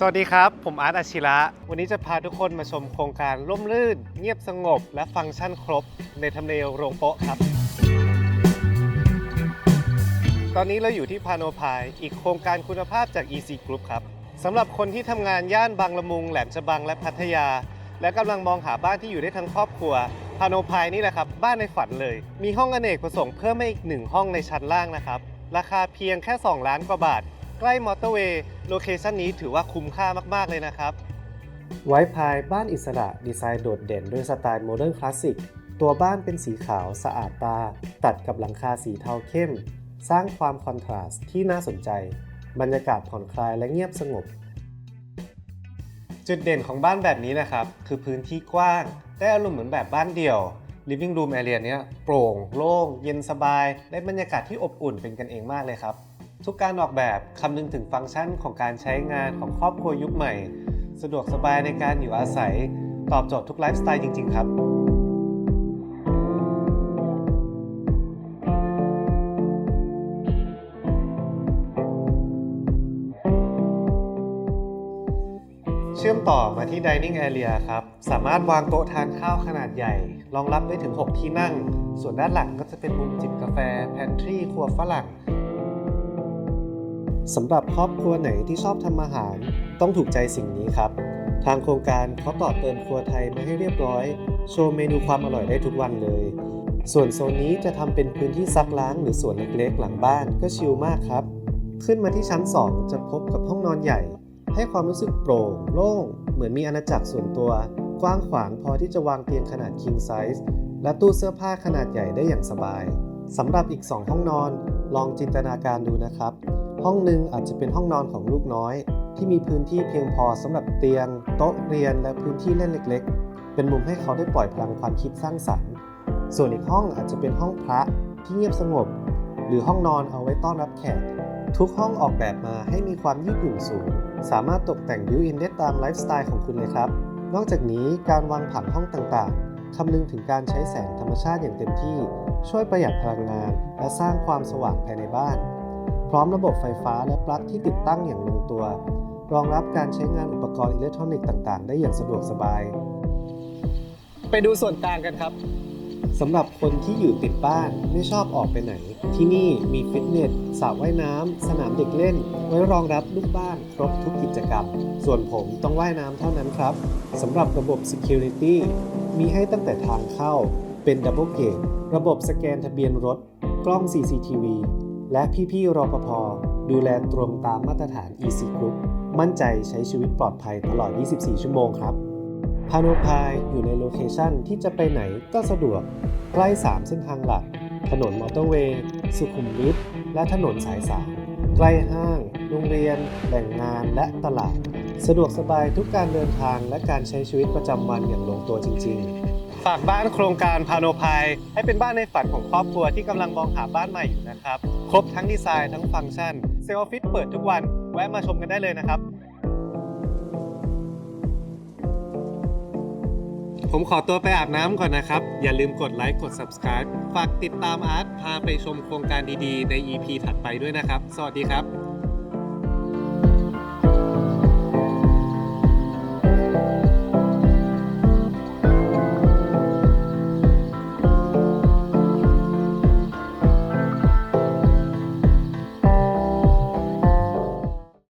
สวัสดีครับ ผมอาร์ตอาชิระ วันนี้จะพาทุกคนมาชมโครงการร่มรื่น เงียบสงบ และฟังก์ชันครบ ในทำเลโรงโป๊ะครับ ตอนนี้เราอยู่ที่พาโนพาย อีกโครงการคุณภาพจาก EC Group ครับสำหรับคนที่ทำงานย่านบางละมุง แหลมฉบังและพัทยา และกำลังมองหาบ้านที่อยู่ได้ทั้งครอบครัวพาโนพายนี่แหละครับ บ้านในฝันเลย มีห้องอเนกประสงค์เพิ่มมาอีกหนึ่งห้องในชั้นล่างนะครับราคาเพียงแค่ 2 ล้านกว่าบาท ใกล้มอเตอร์เวย์โลเคชันนี้ถือว่าคุ้มค่ามากๆเลยนะครับ ไวพายบ้านอิสระดีไซน์โดดเด่นด้วยสไตล์โมเดิร์นคลาสสิกตัวบ้านเป็นสีขาวสะอาดตา ตัดกับหลังคาสีเทาเข้ม สร้างความคอนทราสต์ที่น่าสนใจ บรรยากาศผ่อนคลายและเงียบสงบ จุดเด่นของบ้านแบบนี้นะครับ คือพื้นที่กว้าง ได้อารมณ์เหมือนแบบบ้านเดี่ยว living room area เนี้ยโปร่ง โล่ง เย็นสบาย ได้บรรยากาศที่อบอุ่นเป็นกันเองมากเลยครับ ทุกการออกแบบคำนึงถึงฟังก์ชันของการใช้งานของครอบครัวยุคใหม่ สะดวกสบายในการอยู่อาศัย ตอบโจทย์ทุกไลฟ์สไตล์จริง ๆ ครับ เชื่อมต่อมาที่ Dining Area ครับ สามารถวางโต๊ะทานข้าวขนาดใหญ่ รองรับได้ถึง 6 ที่นั่ง ส่วนด้านหลังก็จะเป็นมุมจิบกาแฟ แพนทรีครัวฝรั่ง สำหรับครอบครัวไหนที่ชอบทำอาหาร ต้องถูกใจสิ่งนี้ครับ ทางโครงการเขาต่อเติมครัวไทยมาให้เรียบร้อย โชว์เมนูความอร่อยได้ทุกวันเลย ส่วนโซนนี้จะทำเป็นพื้นที่ซักล้างหรือส่วนเล็กๆ หลังบ้านก็ชิลมากครับ ขึ้นมาที่ชั้น 2 จะพบกับห้องนอนใหญ่ ให้ความรู้สึกโปร่งโล่ง เหมือนมีอาณาจักรส่วนตัว กว้างขวางพอที่จะวางเตียงขนาด king size และตู้เสื้อผ้าขนาดใหญ่ได้อย่างสบายสำหรับอีก 2 ห้องนอน ลองจินตนาการดูนะครับ ห้องหนึ่งอาจจะเป็นห้องนอนของลูกน้อย ที่มีพื้นที่เพียงพอสำหรับเตียง โต๊ะเรียนและพื้นที่เล่นเล็ก ๆ เป็นมุมให้เขาได้ปล่อยพลังความคิดสร้างสรรค์ ส่วนอีกห้องอาจจะเป็นห้องพระที่เงียบสงบ หรือห้องนอนเอาไว้ต้อนรับแขกทุกห้องออกแบบมาให้มีความยืดหยุ่นสูง สามารถตกแต่งบิวอินได้ตามไลฟ์สไตล์ของคุณเลยครับ นอกจากนี้การวางผังห้องต่างๆ คำนึงถึงการใช้แสงธรรมชาติอย่างเต็มที่ ช่วยประหยัดพลังงาน และสร้างความสว่างภายในบ้าน พร้อมระบบไฟฟ้าและปลั๊กที่ติดตั้งอย่างลงตัว รองรับการใช้งานอุปกรณ์อิเล็กทรอนิกส์ต่าง ๆ ได้อย่างสะดวกสบาย ไปดูส่วนกลางกันครับสำหรับคนที่อยู่ติดบ้านไม่ชอบออกไปไหน ที่นี่มีฟิตเนสสระว่ายน้ำสนามเด็กเล่น ไว้รองรับลูกบ้านครบทุกกิจกรรม ส่วนผมต้องว่ายน้ำเท่านั้นครับสำหรับระบบ Security มีให้ตั้งแต่ทางเข้าเป็น Double Gate ระบบสแกนทะเบียนรถ กล้อง CCTV และพี่ๆรปภดูแลตรงตามมาตรฐาน EC Group มั่นใจใช้ชีวิตปลอดภัยตลอด 24 ชั่วโมงครับพาโนพายอยู่ในโลเคชันที่จะไปไหนก็สะดวก ใกล้ 3 เส้นทางหลัก ถนนมอเตอร์เวย์ สุขุมวิท และถนนสายสามใกล้ห้าง โรงเรียน แหล่งงานและตลาด สะดวกสบายทุกการเดินทางและการใช้ชีวิตประจำวันอย่างลงตัวจริง ๆ ฝากบ้านโครงการพาโนพายให้เป็นบ้านในฝันของครอบครัวที่กำลังมองหาบ้านใหม่อยู่นะครับ ครบทั้งดีไซน์ทั้งฟังก์ชัน เซลล์ออฟฟิศเปิดทุกวัน แวะมาชมกันได้เลยนะครับ ผมขอตัวไปอาบน้ำก่อนนะครับ อย่าลืมกดไลค์กด subscribe ฝากติดตามอาร์ตพาไปชมโครงการดีๆ ใน EP ถัดไปด้วยนะครับ สวัสดีครับ